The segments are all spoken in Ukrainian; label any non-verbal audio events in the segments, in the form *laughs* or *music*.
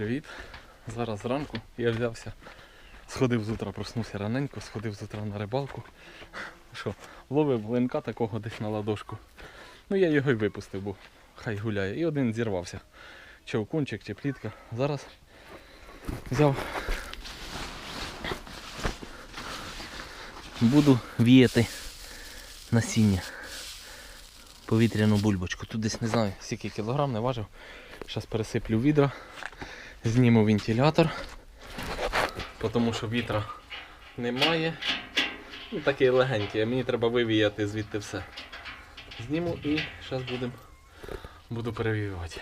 привіт! Зараз зранку я взявся, сходив з утра, проснувся раненько, сходив з на рибалку. Що, ловив линка такого десь на ладошку. Ну я його й випустив, бо хай гуляє. І один зірвався. Чи окунчик, чи плітка. Зараз взяв. Буду віяти насіння. Повітряну бульбочку. Тут десь не знаю, скільки кілограм не важив. Зараз пересиплю відра, зніму вентилятор, тому що вітра немає. Ну, такий легенький, а мені треба вивіяти звідти все. Зніму і зараз будем, буду перевіювати.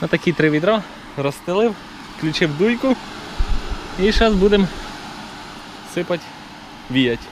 На такі три відра розстелив, включив дуйку і зараз будемо сипати, віяти.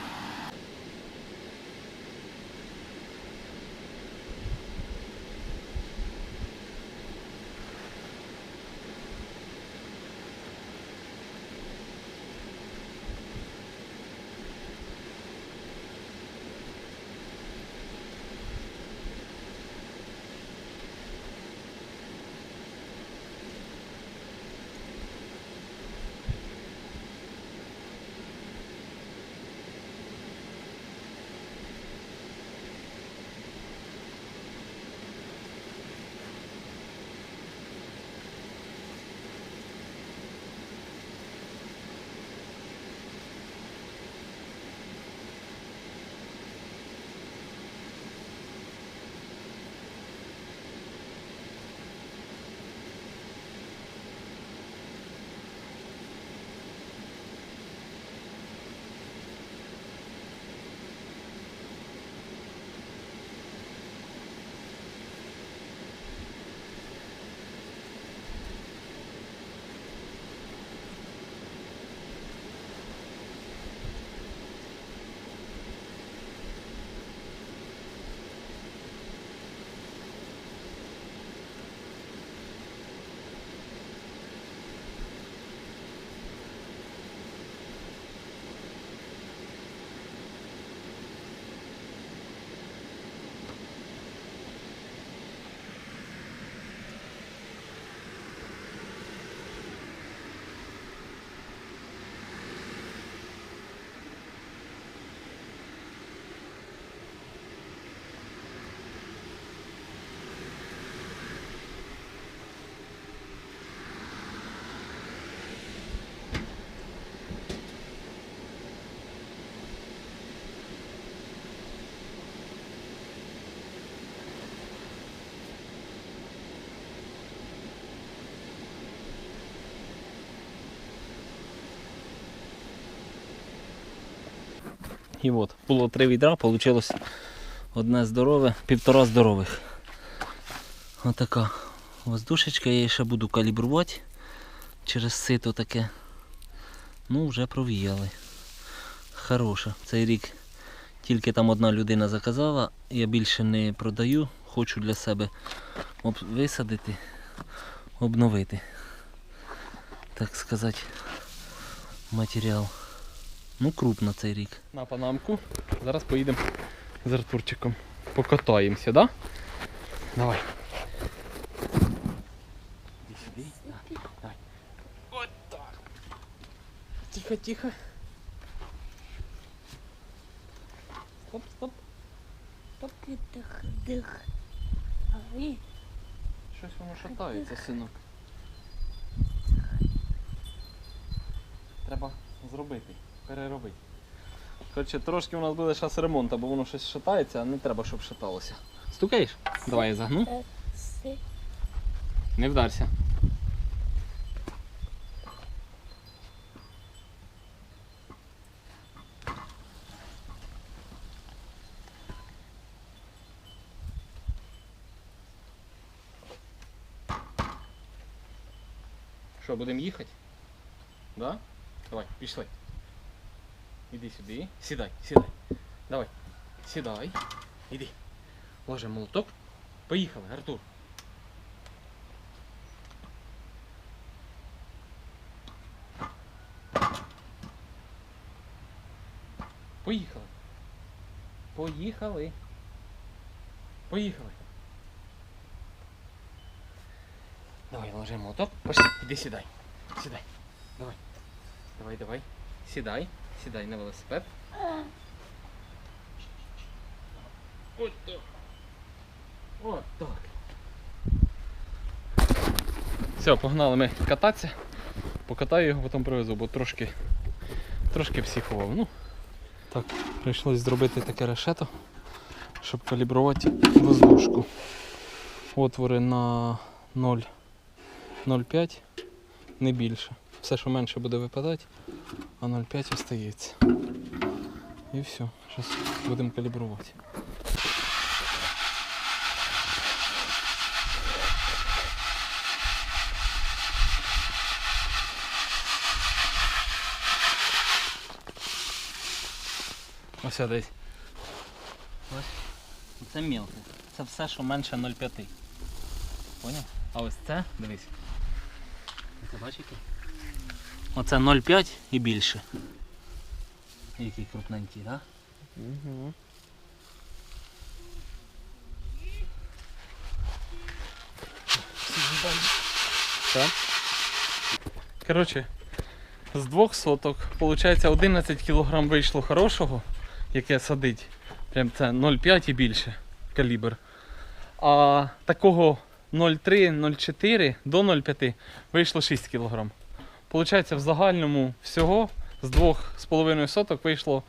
І от, було три відра, вийшло одне здорове, півтора здорових. Отака воздушечка, я її ще буду калібрувати через сито таке. Ну, вже провіяли. Хороша. Цей рік тільки там одна людина заказала, я більше не продаю, хочу для себе висадити, обновити. Так сказати, матеріал. Ну, крупно цей рік. На панамку. Зараз поїдемо з Артурчиком. Покатаємося, да? Давай. От так. Тихо, тихо. Стоп, стоп. Дих, дих. Ай, Щось воно шатається, синок. Треба зробити, переробити. Коротше, трошки у нас буде зараз ремонт, бо воно щось шатається, а не треба, щоб шаталося. Стукаєш? Давай я загну. Не вдарся. Що, будемо їхати? Да? Давай, пішли. Іди сюди. Сідай, сідай. Давай. Сідай. Іди. Ложимо молоток. Поїхали, Артур. Поїхали. Поїхали. Поїхали. Давай, ложи моток. Пошли, іди сідай. Сідай. Давай. Давай, давай. Сідай. Сідай на велосипед. От так. От так. Все, погнали ми кататися. Покатаю його, потім привезу, бо трошки, трошки психував. Ну, так, прийшлось зробити таке решето, щоб калібрувати воздушку. Отвори на 0, 0,5, не більше. Все, що менше буде випадати, а 0,5 остається. І все, зараз будемо калібрувати. Ось десь. Ось. Це мілке. Це все, що менше 0,5. Поняв? А ось це, дивись. Бачите? Оце 0,5 і більше. Який крупненький, так? Так. Коротше, з двох соток, виходить, 11 кг вийшло хорошого, яке садить. Прям це 0,5 і більше калібр. А такого 0,3, 0,4 до 0,5 вийшло 6 кг. Получається, в загальному всього з 2,5 соток вийшло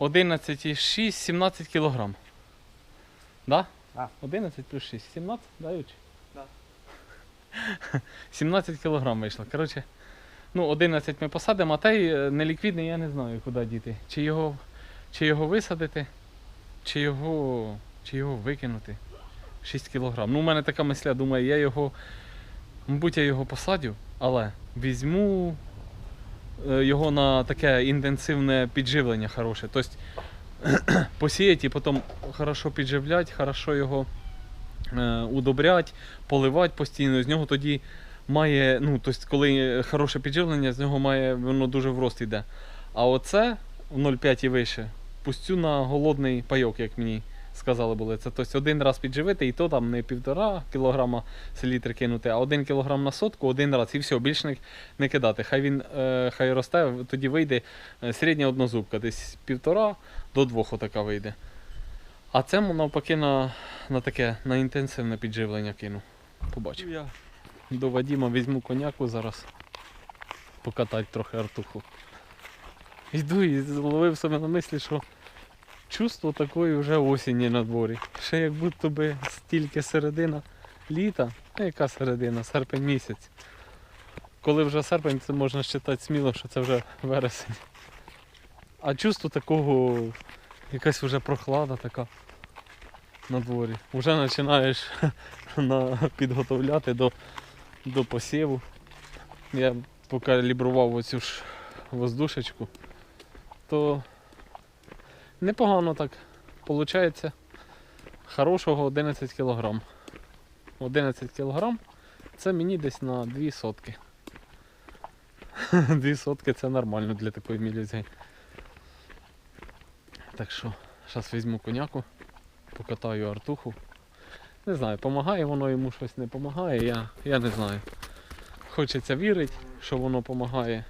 11,6, 17 кг. Да? Да. 11 плюс 6. 17, да, Юч? Да. *laughs* 17 кг вийшло. Коротше, ну 11 ми посадимо, а той е, неліквідний я не знаю, куди діти. Чи його, чи його висадити, чи його, чи його викинути. 6 кг. Ну, у мене така мисля, думаю, я його. Мабуть, я його посадю, але візьму е, його на таке інтенсивне підживлення хороше. Тобто *clears throat* посіяти і потім хорошо підживляти, хорошо його е, удобряти, поливати постійно. З нього тоді має, ну, тобто, коли хороше підживлення, з нього має воно дуже в рост йде. А оце в 0,5 і вище, пустю на голодний пайок, як мені сказали були. Це тобто один раз підживити, і то там не півтора кілограма селітри кинути, а один кілограм на сотку один раз і все, більше не, не кидати. Хай він е, хай росте, тоді вийде е, середня однозубка, десь півтора до двох отака вийде. А це навпаки на, на таке на інтенсивне підживлення кину. Побачив. Я до Вадіма візьму коняку зараз. Покатати трохи артуху. Йду і зловив себе на мислі, що чувство такої вже осені на дворі. Ще як будто би стільки середина літа. А яка середина? Серпень місяць. Коли вже серпень, це можна вважати сміло, що це вже вересень. А чувство такого, якась вже прохлада така на дворі. Вже починаєш *laughs* на, підготовляти до, до посіву. Я покалібрував оцю ж воздушечку, то непогано так. Получається хорошого 11 кг. 11 кг це мені десь на 2 сотки. *laughs* 2 сотки це нормально для такої мілізі. Так що, зараз візьму коняку, покатаю артуху. Не знаю, допомагає воно йому щось не допомагає, я, я не знаю. Хочеться вірити, що воно допомагає,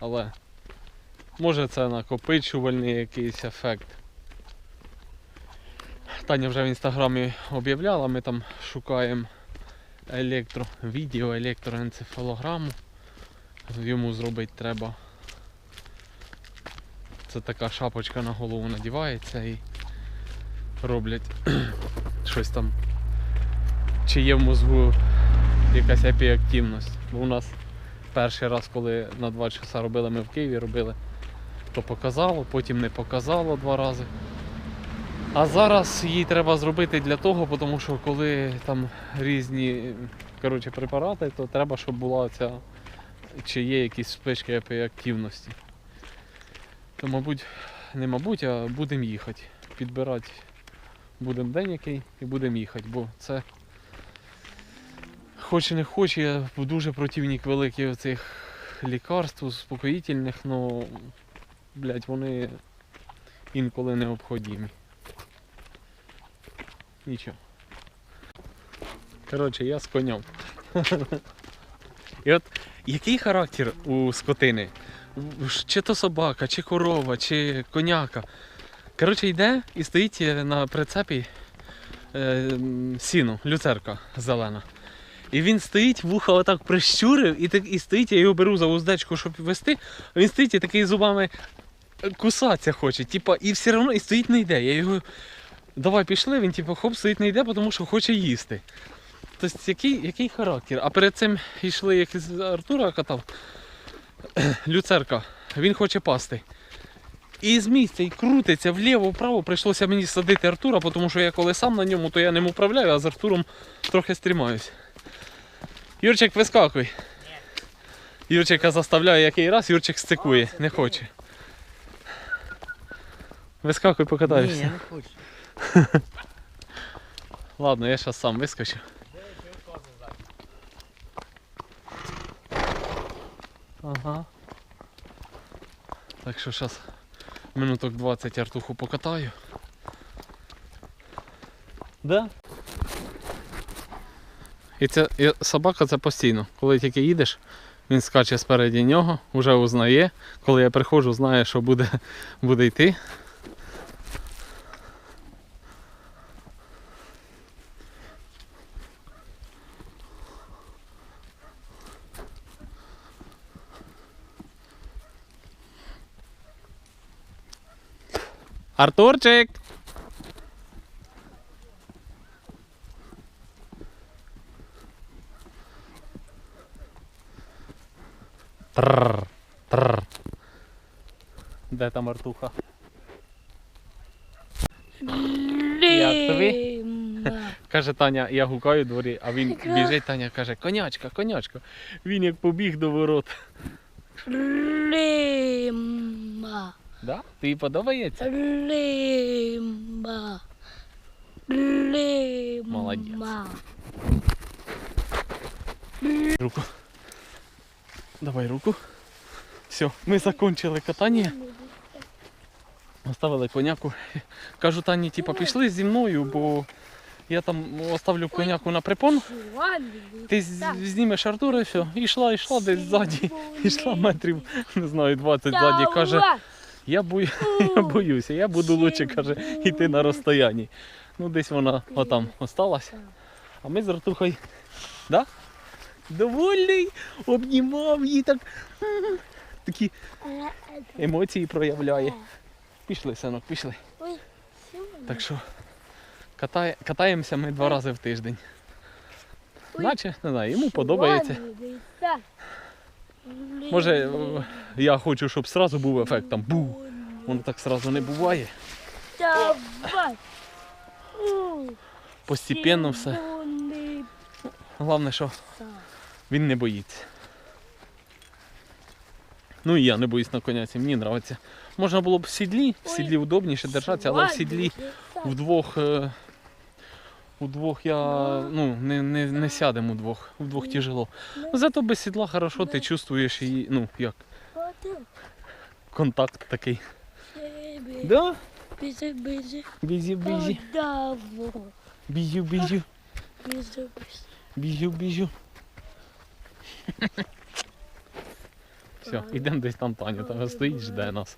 але може це накопичувальний якийсь ефект. Таня вже в інстаграмі об'являла, ми там шукаємо електро, відео, електроенцефалограму. Йому зробити треба. Це така шапочка на голову надівається і роблять *clears throat* щось там. Чи є в мозгу якась епіактивність. Бо у нас перший раз, коли на 2 часа робили, ми в Києві робили, то показало, потім не показало два рази. А зараз її треба зробити для того, тому що коли там різні коротше, препарати, то треба, щоб була ця, чи є якісь спички епіактивності. То, мабуть, не мабуть, а будемо їхати. Підбирати будемо день який і будемо їхати, бо це хоч і не хоч, я дуже противник великих цих лікарств, успокоїтельних, але вони інколи необхідні. Нічого. Коротше, я з конем. І от який характер у скотини? Чи то собака, чи корова, чи коняка. Коротше, йде і стоїть на прицепі е, м, люцерка зелена. І він стоїть, вуха отак прищурив, і, так, і стоїть, я його беру за уздечку, щоб вести. А він стоїть і такий зубами кусатися хоче. Типа, і все одно і стоїть не йде. Я його. Давай пішли, він типу, хоп, стоїть не йде, тому що хоче їсти. Тобто, який, який характер? А перед цим йшли, як із Артура катав, *clears throat* люцерка, він хоче пасти. І з місця і крутиться вліво-вправо, прийшлося мені садити Артура, тому що я коли сам на ньому, то я ним управляю, а з Артуром трохи стрімаюсь. Юрчик, вискакуй. Юрчика заставляю який раз, Юрчик стикує, не хоче. Вискакуй, покатаєшся. Ні, я не хочу. *laughs* Ладно, я зараз сам вискочу. Ага. Так що зараз минуток 20 артуху покатаю. Да? І це і собака це постійно. Коли тільки їдеш, він скаче спереді нього, вже узнає. Коли я приходжу, знає, що буде, *laughs* буде йти. Артурчик! Тррр, тррр. Де там Артуха? Як тобі? Каже Таня, я гукаю в дворі, а він біжить, Таня каже, конячка, конячка. Він як побіг до ворот. Тобі подобається? Рима. Рима. Молодець. Руку. Давай руку. Все, ми закончили катання. Оставили коняку. Кажу Тані, типа, пішли зі мною, бо я там оставлю коняку на припон. Ти знімеш Артура і все. І йшла, йшла десь ззаді. Йшла метрів, не знаю, 20 ззаді. Каже, я, бою, *laughs* я боюся, я буду лучше, каже, йти на розстоянні. Ну, десь вона отам осталась. А ми з Артухою, да? Довольний, обнімав її так. *laughs* Такі емоції проявляє. Пішли, синок, пішли. Так що катає, катаємося ми два рази в тиждень. Наче, не знаю, йому подобається. Може, е, я хочу, щоб сразу був ефект там бу. Воно так сразу не буває. Давай. Постепенно все. Головне, що він не боїться. Ну і я не боюсь на коняці, мені подобається. Можна було б в сідлі, в сідлі удобніше держатися, але в сідлі вдвох. Удвох я ну, не, не, не сядемо удвох, вдвох тяжело. Зато без сідла хорошо ти чувствуєш її, ну як, контакт такий. Да? Біжи, біжи. Бізю, бізю, Даво. бізю, бізю, Біжи, біжи. бізю, бізю. Все, йдемо десь там Таня, там стоїть, жде нас.